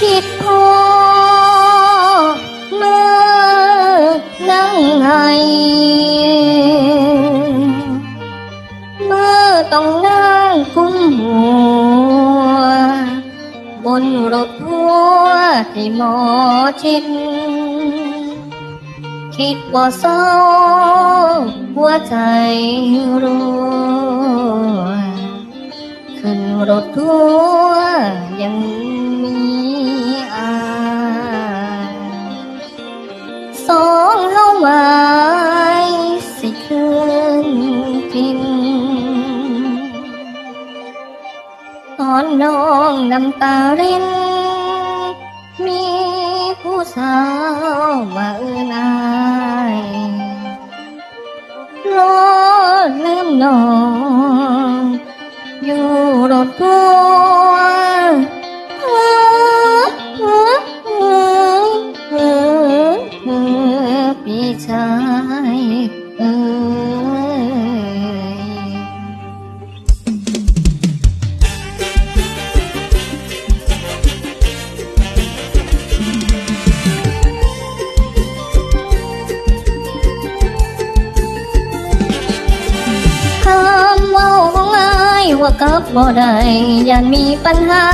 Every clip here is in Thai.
คิดพอเมื่อนั่งไห้เมื่อต้องนั่งคุ้มหัว บนรถทัวร์ที่หมอชิดคิดว่าเศร้าหัวใจรัวขึ้นรถทัวร์ยัง สองเฮาไว้สิคืนกิน ตอนน้องน้ำตาริน มีผู้สาวมาเอื้อนายรอลืมน้อง อยู่รถทั ว่ากับบ่ได้ยันมีปัญหา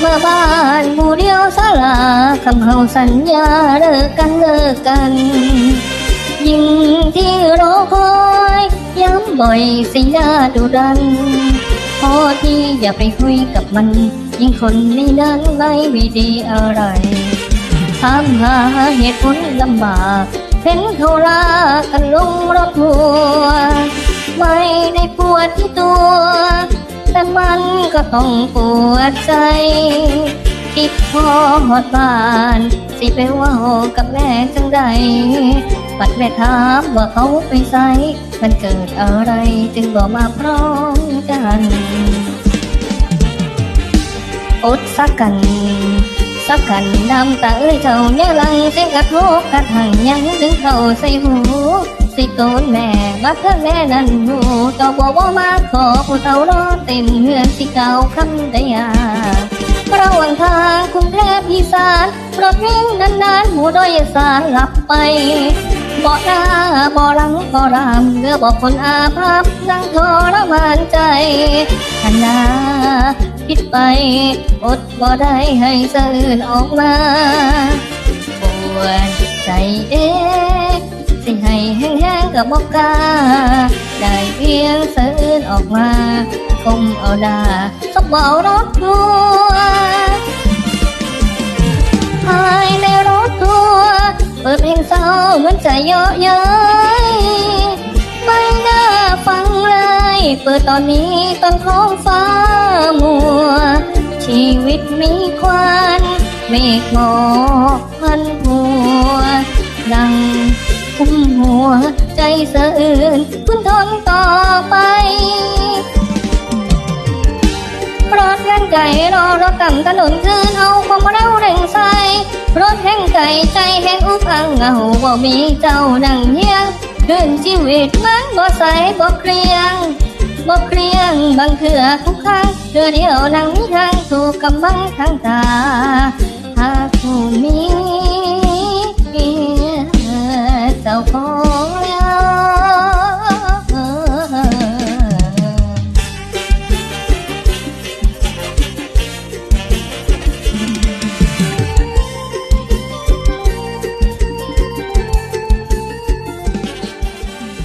เมื่อบ้านหมู่เดียวสลาคำเฮาสัญญาเลิกกันเลิกกัน ยิ่งที่รอคอยย้ำบ่อยสิยาดุดันพอที่อย่าไปคุยกับมัน ยิ่งคนในนั้นไม่มีดีอะไรถามหาเหตุผลลำบากเห็นเขาลากันลงรถทัวร์ไม่ได้ปวดที่ตัว มันก็ต้องปวดใจคิดพอหอดบ้าน สิไปว่ากับแม่จังใดปัดแม่ถามว่าเขาไปไสมันเกิดอะไรจึงบอกมาพร้อมกันอดสักกันสักกันน้ำตาเอ้ยเท่าเนี่ยลังเสียงกระทบกระทั่งยังดึงเข้าใส่หู สิโกนแม่มาเธอแม่นั่นหูต่อบอกว่ามาขอผู้เฒ่ารอเต็มเฮือนสิเก่าคำได้ยากระหว่างทางกรุงเทพอีสานรถวิ่งนานๆหมู่โดยสารหลับไปบ่หน้าบ่หลังบ่รามเงือบอกคนอาภัพนั่งทรมานใจขนาคิดไปอดบ่ได้ให้เสื่นออกมาปวดใจเอ๊ ให้แห้งๆกับบอกกาได้เพียงสะอื่นออกมาคงเอาดาสบเอารถทัวร์ภายในรถทัวร์เปิดเพลงเศร้าเหมือนใจเยาะเย้ยไม่น่าฟังเลย เปิดตอนนี้ตอนท้องฟ้ามัว ชีวิตมีควันเมฆหมอกพันหัว ใจสะอื่นคุณทนต่อไปรถแล่นไก่รอรถต่ำถนนคืนเอาความเร็วเร่งใส่รถแห่งไก่ใจแห่งอุกอังเหงาบ่มีเจ้านั่งเฮียงคืนชีวิตมันบ่ใสบ่เครียงบ่เครียงบางเถื่อทุกครั้งเถื่อเดียวนั่งมีทางถูกกำบังทางตาหากผู้มี